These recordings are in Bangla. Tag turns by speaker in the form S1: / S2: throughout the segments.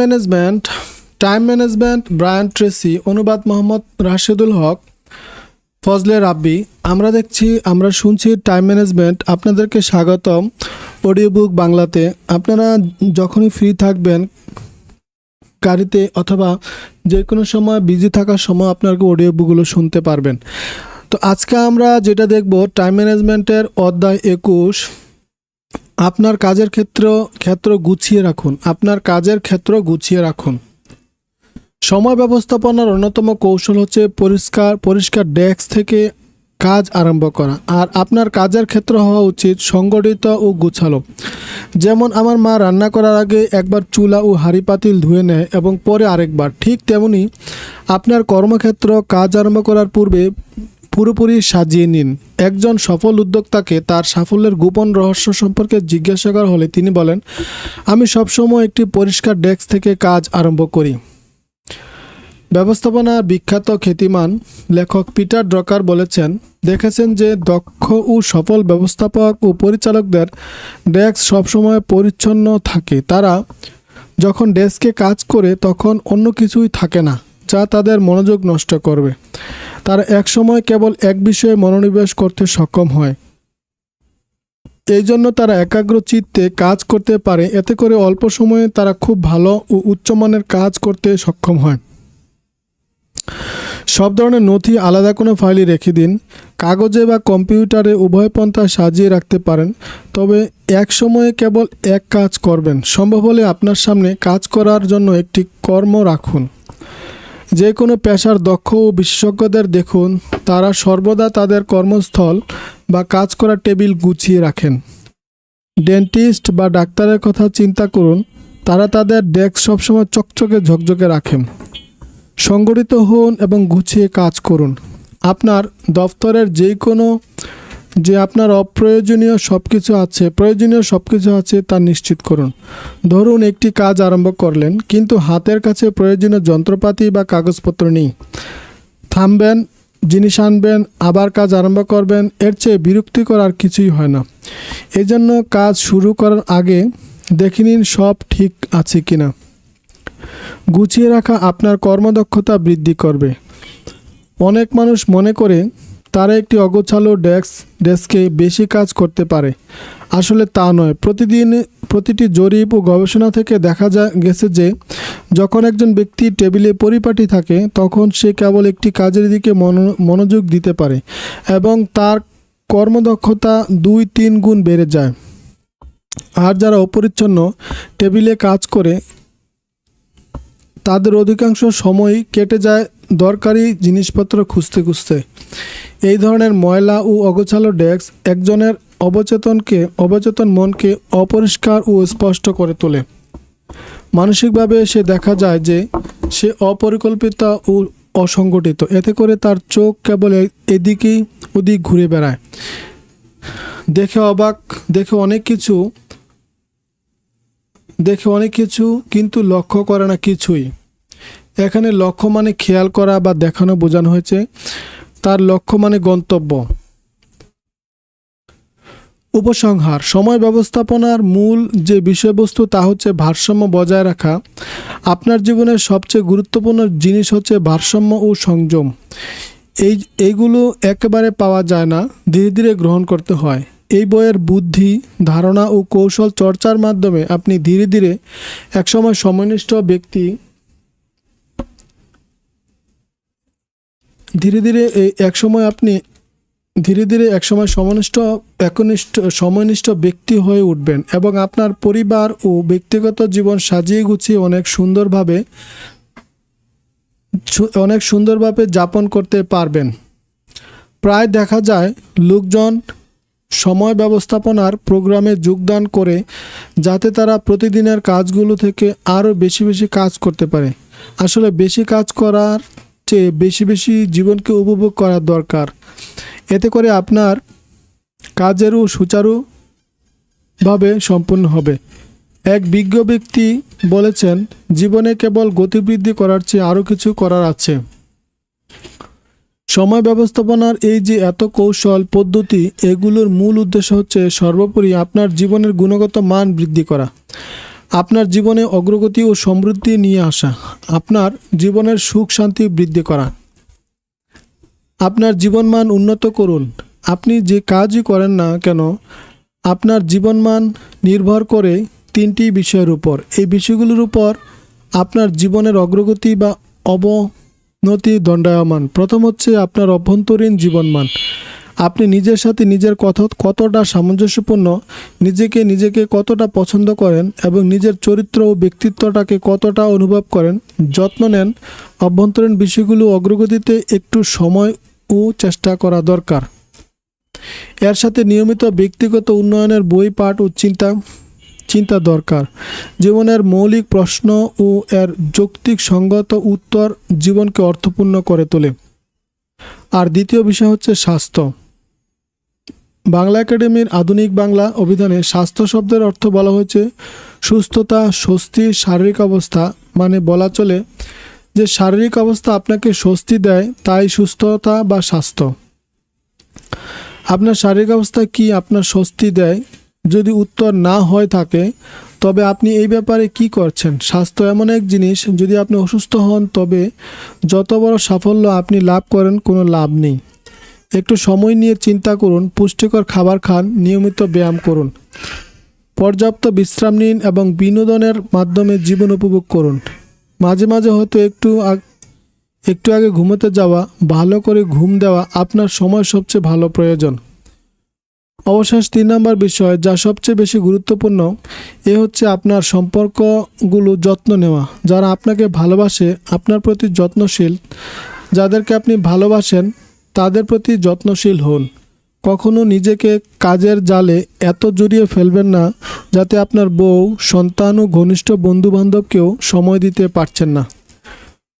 S1: Management time management Brian Tracy অনুবাদ মোহাম্মদ রাশেদুল হক ফজলে রাব্বি আমরা দেখছি, আমরা শুনছি টাইম ম্যানেজমেন্ট আপনাদেরকে স্বাগতম অডিও বুক বাংলাতে। আপনারা যখনই ফ্রি থাকবেন, গাড়িতে অথবা যে কোনো সময় বিজি থাকার সময় আপনার অডিও বুকগুলো শুনতে পারবেন। তো আজকে আমরা যেটা দেখব টাইম ম্যানেজমেন্টের অধ্যায় একুশ। আপনার কাজের ক্ষেত্র ক্ষেত্র গুছিয়ে রাখুন। আপনার কাজের ক্ষেত্র গুছিয়ে রাখুন। সময় ব্যবস্থাপনার অন্যতম কৌশল হচ্ছে পরিষ্কার পরিষ্কার ডেস্ক থেকে কাজ আরম্ভ করা। আর আপনার কাজের ক্ষেত্র হওয়া উচিত সংগঠিত ও গুছালো। যেমন আমার মা রান্না করার আগে একবার চুলা ও হাঁড়ি পাতিল ধুয়ে নেয় এবং পরে আরেকবার। ঠিক তেমনি আপনার কর্মক্ষেত্র কাজ আরম্ভ করার পূর্বে পুরোপুরি সাজিয়ে নিন। একজন সফল উদ্যোক্তাকে তার সাফল্যের গোপন রহস্য সম্পর্কে জিজ্ঞাসা করা হলে তিনি বলেন, আমি সবসময় একটি পরিষ্কার ডেস্ক থেকে কাজ আরম্ভ করি। ব্যবস্থাপনার বিখ্যাত খ্যাতিমান লেখক পিটার ড্রকার বলেছেন, দেখেছেন যে দক্ষ ও সফল ব্যবস্থাপক ও পরিচালকদের ডেস্ক সবসময় পরিচ্ছন্ন থাকে। তারা যখন ডেস্কে কাজ করে, তখন অন্য কিছুই থাকে না। যা তাদের মনোযোগ নষ্ট করবে। তারা একসময় কেবল এক বিষয়ে মনোনিবেশ করতে সক্ষম হয়। এই জন্য তারা একাগ্র চিত্তে কাজ করতে পারে। এতে করে অল্প সময়ে তারা খুব ভালো ও উচ্চমানের কাজ করতে সক্ষম হয়। সব ধরনের নথি আলাদা কোনো ফাইলে রেখে দিন। কাগজে বা কম্পিউটারে উভয় পন্থা সাজিয়ে রাখতে পারেন। তবে এক সময়ে কেবল এক কাজ করবেন। সম্ভব হলে আপনার সামনে কাজ করার জন্য একটি কর্ম রাখুন। যে কোনো পেশার দক্ষ ও বিশেষজ্ঞদের দেখুন, তারা সর্বদা তাদের কর্মস্থল বা কাজ করার টেবিল গুছিয়ে রাখেন। ডেন্টিস্ট বা ডাক্তারের কথা চিন্তা করুন, তারা তাদের ডেস্ক সবসময় চকচকে ঝকঝকে রাখেন। সংগঠিত হন এবং গুছিয়ে কাজ করুন। আপনার দফতরের যে কোনো যে আপনার অপ্রয়োজনীয় সব কিছু আছে, প্রয়োজনীয় সব কিছু আছে তা নিশ্চিত করুন। ধরুন একটি কাজ আরম্ভ করলেন, কিন্তু হাতের কাছে প্রয়োজনীয় যন্ত্রপাতি বা কাগজপত্র নেই। থামবেন, জিনিস আনবেন, আবার কাজ আরম্ভ করবেন, এর চেয়ে বিরক্তিকর আর কিছুই হয় না। এজন্য কাজ শুরু করার আগে দেখে নিন সব ঠিক আছে কিনা। গুছিয়ে রাখা আপনার কর্মদক্ষতা বৃদ্ধি করবে। অনেক মানুষ মনে করে তারা একটি অগোছালো ডেস্ক ডেস্কে বেশি কাজ করতে পারে। আসলে তা নয়। প্রতিদিন প্রতিটি জরিপ ও গবেষণা থেকে দেখা যা গেছে যে, যখন একজন ব্যক্তি টেবিলে পরিপাটি থাকে, তখন সে কেবল একটি কাজের দিকে মনো- মনোযোগ দিতে পারে এবং তার কর্মদক্ষতা দুই তিন গুণ বেড়ে যায়। আর যারা অপরিচ্ছন্ন টেবিলে কাজ করে, তাদের অধিকাংশ সময়ই কেটে যায় দরকারি জিনিসপত্র খুঁজতে খুঁজতে। এই ধরনের ময়লা ও অগোছালো ডেস্ক একজনের অবচেতনকে, অবচেতন মনকে অপরিষ্কার ও স্পষ্ট করে তোলে। মানসিকভাবে সে দেখা যায় যে সে অপরিকল্পিত ও অসংগঠিত। এতে করে তার চোখ কেবল এদিকেই ওদিক ঘুরে বেড়ায়। দেখে অবাক, দেখে অনেক কিছু, দেখে অনেক কিছু কিন্তু লক্ষ্য করে না কিছুই। এখানে লক্ষ্য মানে খেয়াল করা বা দেখানো বোঝানো হয়েছে। তার লক্ষ্য মানে গন্তব্য। উপসংহার, সময় ব্যবস্থাপনার মূল যে বিষয়বস্তু তা হচ্ছে ভারসাম্য বজায় রাখা। আপনার জীবনের সবচেয়ে গুরুত্বপূর্ণ জিনিস হচ্ছে ভারসাম্য ও সংযম। এই, এইগুলো একেবারে পাওয়া যায় না, ধীরে ধীরে গ্রহণ করতে হয়। এই বইয়ের বুদ্ধি, ধারণা ও কৌশল চর্চার মাধ্যমে আপনি ধীরে ধীরে একসময় সমনিষ্ঠ ব্যক্তি ধীরে ধীরে এই একসময় আপনি ধীরে ধীরে একসময় সমনিষ্ঠ, একনিষ্ঠ সময়নিষ্ঠ ব্যক্তি হয়ে উঠবেন এবং আপনার পরিবার ও ব্যক্তিগত জীবন সাজিয়ে গুছিয়ে অনেক সুন্দরভাবে অনেক সুন্দরভাবে যাপন করতে পারবেন। প্রায় দেখা যায় লোকজন সময় ব্যবস্থাপনার প্রোগ্রামে যোগদান করে যাতে তারা প্রতিদিনের কাজগুলো থেকে আরও বেশি বেশি কাজ করতে পারে। আসলে বেশি কাজ করার চেয়ে বেশি বেশি জীবনকে উপভোগ করার দরকার। এতে করে আপনার কাজেরও সুচারুভাবে সম্পূর্ণ হবে। এক বিজ্ঞ ব্যক্তি বলেছেন, জীবনে কেবল গতিবৃদ্ধি করার চেয়ে আরও কিছু করার আছে। সময় ব্যবস্থাপনার এই যে এত কৌশল, পদ্ধতি, এগুলোর মূল উদ্দেশ্য হচ্ছে সর্বোপরি আপনার জীবনের গুণগত মান বৃদ্ধি করা। আপনার জীবনে অগ্রগতি ও সমৃদ্ধি নিয়ে আসা। আপনার জীবনের সুখ শান্তি বৃদ্ধি করা। আপনার জীবনমান উন্নত করুন। আপনি যে কাজই করেন না কেন, আপনার জীবনমান নির্ভর করে তিনটি বিষয়ের উপর। এই বিষয়গুলোর উপর আপনার জীবনের অগ্রগতি বা অবনতি দণ্ডায়মান। প্রথম হচ্ছে আপনার অভ্যন্তরীণ জীবনমান। আপনি নিজের সাথে নিজের কথা কতটা সামঞ্জস্যপূর্ণ, নিজেকে নিজেকে কতটা পছন্দ করেন এবং নিজের চরিত্র ও ব্যক্তিত্বটাকে কতটা অনুভব করেন, যত্ন নেন, অভ্যন্তরীণ বিষয়গুলো অগ্রগতিতে একটু সময় ও চেষ্টা করা দরকার। এর সাথে নিয়মিত ব্যক্তিগত উন্নয়নের বই পাঠ ও চিন্তা চিন্তা দরকার। জীবনের মৌলিক প্রশ্ন ও এর যৌক্তিক সঙ্গত উত্তর জীবনকে অর্থপূর্ণ করে তোলে। আর দ্বিতীয় বিষয় হচ্ছে স্বাস্থ্য। বাংলা একাডেমির আধুনিক বাংলা অভিধানে স্বাস্থ্য শব্দের অর্থ বলা হয়েছে সুস্থতা, স্বস্তি, শারীরিক অবস্থা। মানে বলা চলে যে শারীরিক অবস্থা আপনাকে স্বস্তি দেয়, তাই সুস্থতা বা স্বাস্থ্য। আপনার শারীরিক অবস্থা কি আপনার স্বস্তি দেয়? যদি উত্তর না হয় থাকে, তবে আপনি এই ব্যাপারে কি করছেন? স্বাস্থ্য এমন এক জিনিস, যদি আপনি অসুস্থ হন, তবে যত বড় সাফল্য আপনি লাভ করেন, কোনো লাভ নেই। একটু সময় নিয়ে চিন্তা করুন, পুষ্টিকর খাবার খান, নিয়মিত ব্যায়াম করুন। পর্যাপ্ত বিশ্রাম নিন এবং বিনোদনের মাধ্যমে জীবন উপভোগ করুন। মাঝে মাঝে হয়তো একটু একটু আগে ঘুমোতে যাওয়া, ভালো করে ঘুম দেওয়া আপনার সময় সবচেয়ে ভালো প্রয়োজন। অবশেষ তিন নম্বর বিষয়, যা সবচেয়ে বেশি গুরুত্বপূর্ণ, এ হচ্ছে আপনার সম্পর্কগুলো যত্ন নেওয়া। যারা আপনাকে ভালোবাসে, আপনার প্রতি যত্নশীল, যাদেরকে আপনি ভালোবাসেন তাদের প্রতি যত্নশীল হন। কখনো নিজেকে কাজের জালে এত জড়িয়ে ফেলবেন না যাতে আপনার বউ, সন্তান ও ঘনিষ্ঠ বন্ধুবান্ধবকেও সময় দিতে পারছেন না।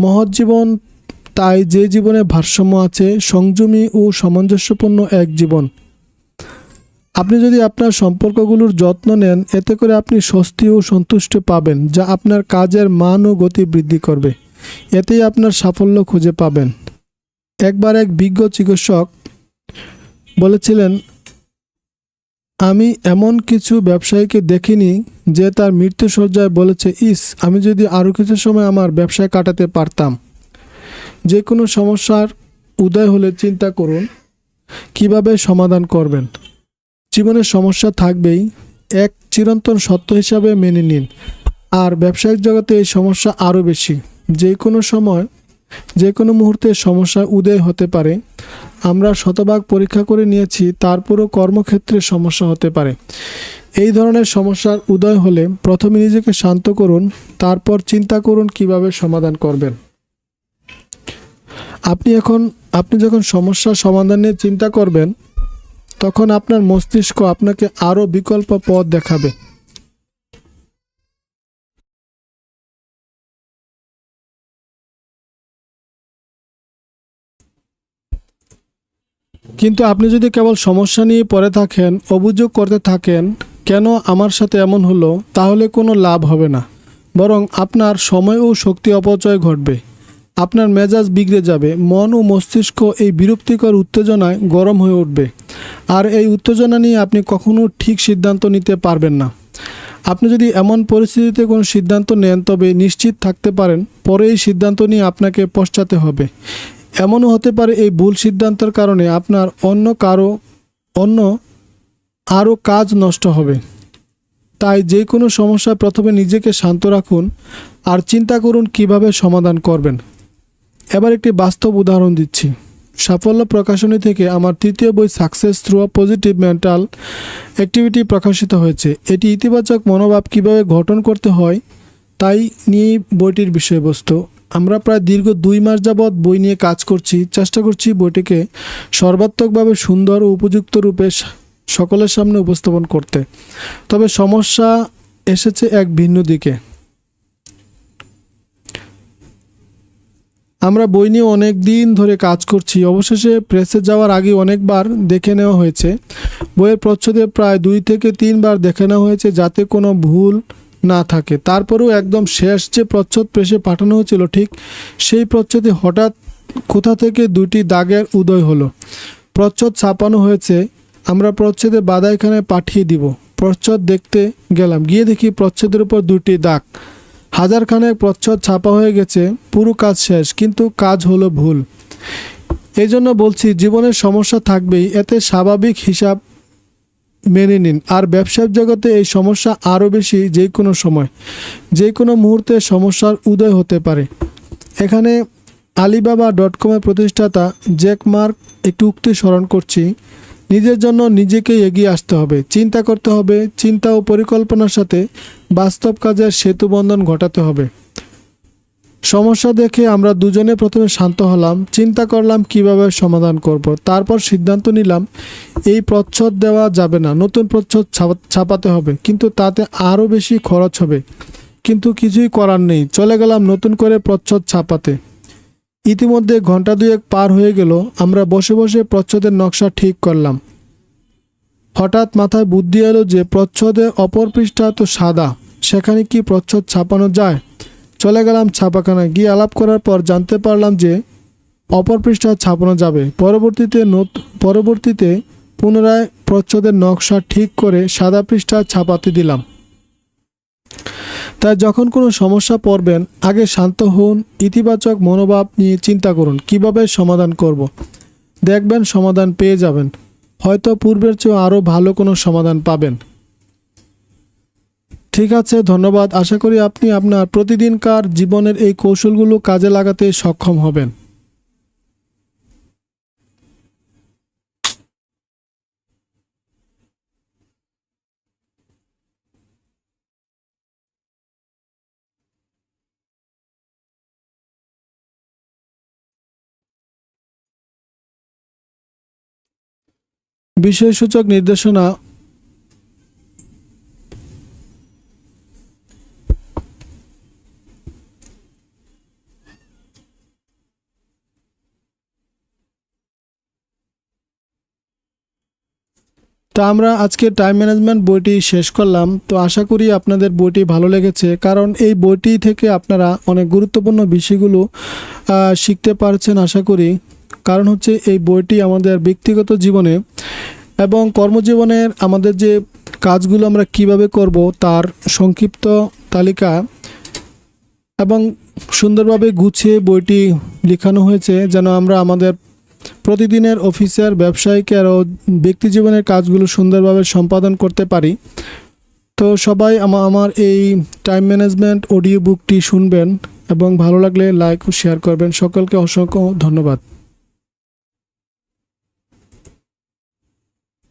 S1: মহৎ জীবন তাই যে জীবনে ভারসাম্য আছে, সংযমী ও সামঞ্জস্যপূর্ণ এক জীবন। আপনি যদি আপনার সম্পর্কগুলোর যত্ন নেন, এতে করে আপনি স্বস্তি ও সন্তুষ্ট পাবেন, যা আপনার কাজের মান ও গতি বৃদ্ধি করবে। এতেই আপনার সাফল্য খুঁজে পাবেন। একবার এক বিজ্ঞ চিকিৎসক বলেছিলেন, আমি এমন কিছু ব্যবসায়ীকে দেখিনি যে তার মৃত্যুসজ্জায় বলেছে, ইস, আমি যদি আরও কিছু সময় আমার ব্যবসায় কাটাতে পারতাম। যে কোনো সমস্যার উদয় হলে চিন্তা করুন, কীভাবে সমাধান করবেন। জীবনের সমস্যা থাকবেই, এক চিরন্তন সত্য হিসাবে মেনে নিন। আর ব্যবসায়িক জগতে এই সমস্যা আরও বেশি। যে কোনো সময় যে কোনো মুহূর্তে সমস্যা উদয় হতে পারে। আমরা শতভাগ পরীক্ষা করে নিয়েছি, তারপরও কর্মক্ষেত্রে সমস্যা হতে পারে। এই ধরনের সমস্যার উদয় হলে প্রথমে নিজেকে শান্ত করুন, তারপর চিন্তা করুন কীভাবে সমাধান করবেন। আপনি এখন, আপনি যখন সমস্যার সমাধান নিয়ে চিন্তা করবেন, তখন আপনার মস্তিষ্ক আপনাকে আরও বিকল্প পথ দেখাবে। কিন্তু আপনি যদি কেবল সমস্যা নিয়ে পড়ে থাকেন, অভিযোগ করতে থাকেন, কেন আমার সাথে এমন হলো, তাহলে কোনো লাভ হবে না। বরং আপনার সময় ও শক্তি অপচয় ঘটবে। আপনার মেজাজ বিগড়ে যাবে, মন ও মস্তিষ্ক এই বিরক্তিকর উত্তেজনায় গরম হয়ে উঠবে। আর এই উত্তেজনা নিয়ে আপনি কখনো ঠিক সিদ্ধান্ত নিতে পারবেন না। আপনি যদি এমন পরিস্থিতিতে কোনো সিদ্ধান্ত নেন, তবে নিশ্চিত থাকতে পারেন, পরে এই সিদ্ধান্ত নিয়ে আপনাকে পশ্চাতে হবে। এমনও হতে পারে এই ভুল সিদ্ধান্তের কারণে আপনার অন্য কারও, অন্য আরও কাজ নষ্ট হবে। তাই যে কোনো সমস্যায় প্রথমে নিজেকে শান্ত রাখুন আর চিন্তা করুন কীভাবে সমাধান করবেন। এবার একটি বাস্তব উদাহরণ দিচ্ছি। সাফল্য প্রকাশনী থেকে আমার তৃতীয় বই success through a positive mental activity প্রকাশিত হয়েছে। এটি ইতিবাচক মনোভাব কীভাবে গঠন করতে হয়, তাই নিয়ে বইটির বিষয়বস্তু। আমরা প্রায় দীর্ঘ দুই মাস যাবৎ বই নিয়ে কাজ করছি, চেষ্টা করছি বইটিকে সর্বাত্মকভাবে সুন্দর ও উপযুক্ত রূপে সকলের সামনে উপস্থাপন করতে। তবে সমস্যা এসেছে এক ভিন্ন দিকে। আমরা বই নিয়ে অনেক দিন ধরে কাজ করছি। অবশেষে প্রেসে যাওয়ার আগে অনেকবার দেখে নেওয়া হয়েছে। বইয়ের প্রচ্ছদে প্রায় দুই থেকে তিনবার দেখে নেওয়া হয়েছে যাতে কোনো ভুল না থাকে। তারপরেও একদম শেষ যে প্রচ্ছদ প্রেসে পাঠানো হয়েছিল, ঠিক সেই প্রচ্ছদে হঠাৎ কোথা থেকে দুটি দাগের উদয় হলো। প্রচ্ছদ ছাপানো হয়েছে, আমরা প্রচ্ছদে বাদাইখানায় পাঠিয়ে দিব। প্রচ্ছদ দেখতে গেলাম, গিয়ে দেখি প্রচ্ছদের উপর দুটি দাগ। হাজার খানেক প্রচ্ছদ ছাপা হয়ে গেছে, পুরো কাজ শেষ, কিন্তু কাজ হলো ভুল। এই জন্য বলছি, জীবনের সমস্যা থাকবেই, এতে স্বাভাবিক হিসাব মেনে নিন। আর ব্যবসার জগতে এই সমস্যা আরও বেশি যে কোনো সময়, যে কোনো মুহূর্তে সমস্যার উদয় হতে পারে। এখানে আলিবাবা ডট কমের প্রতিষ্ঠাতা জ্যাক মার্ক একটি উক্তি স্মরণ করছি। নিজের জন্য নিজেকে এগিয়ে আসতে হবে। চিন্তা করতে হবে, চিন্তা ও পরিকল্পনার সাথে বাস্তব কাজের সেতু বন্ধন ঘটাতে হবে। সমস্যা দেখে আমরা দুজনে প্রথমে শান্ত হলাম, চিন্তা করলাম কীভাবে সমাধান করব। তারপর সিদ্ধান্ত নিলাম, এই প্রচ্ছদ দেওয়া যাবে না, নতুন প্রচ্ছদ ছাপা- ছাপাতে হবে, কিন্তু তাতে আরও বেশি খরচ হবে। কিন্তু কিছুই করার নেই, চলে গেলাম নতুন করে প্রচ্ছদ ছাপাতে। ইতিমধ্যে ঘণ্টা দুয়েক পার হয়ে গেল, আমরা বসে বসে প্রচ্ছদের নকশা ঠিক করলাম। হঠাৎ মাথায় বুদ্ধি এলো যে প্রচ্ছদের অপর পৃষ্ঠা তো সাদা, সেখানে কি প্রচ্ছদ ছাপানো যায়? চলে গেলাম ছাপাখানায়। গিয়ে আলাপ করার পর জানতে পারলাম যে অপর পৃষ্ঠা ছাপানো যাবে। পরবর্তীতে পরবর্তীতে পুনরায় প্রচ্ছদের নকশা ঠিক করে সাদা পৃষ্ঠা ছাপাতে দিলাম। তাই যখন কোনো সমস্যা পড়বেন, আগে শান্ত হন, ইতিবাচক মনোভাব নিয়ে চিন্তা করুন, কীভাবে সমাধান করব। দেখবেন সমাধান পেয়ে যাবেন। হয়তো পূর্বের চেয়েও আরও ভালো কোনো সমাধান পাবেন। ঠিক আছে, ধন্যবাদ। আশা করি আপনি আপনার প্রতিদিনকার জীবনের এই কৌশলগুলো কাজে লাগাতে সক্ষম হবেন। বিষয়সূচক নির্দেশনা তো আমরা আজকে টাইম ম্যানেজমেন্ট বইটি শেষ করলাম। তো আশা করি আপনাদের বইটি ভালো লেগেছে, কারণ এই বইটি থেকে আপনারা অনেক গুরুত্বপূর্ণ বিষয়গুলো শিখতে পারছেন আশা করি। কারণ হচ্ছে এই বইটি আমাদের ব্যক্তিগত জীবনে এবং কর্মজীবনের আমাদের যে কাজগুলো আমরা কীভাবে করব তার সংক্ষিপ্ত তালিকা এবং সুন্দরভাবে গুছিয়ে বইটি লেখানো হয়েছে, যেন আমরা আমাদের প্রতিদিনের অফিসার ব্যবসায়িক আরও ব্যক্তি জীবনের কাজগুলো সুন্দরভাবে সম্পাদন করতে পারি। তো সবাই আমা- আমার এই টাইম ম্যানেজমেন্ট অডিও বুকটি শুনবেন এবং ভালো লাগলে লাইক ও শেয়ার করবেন। সকলকে অসংখ্য ধন্যবাদ।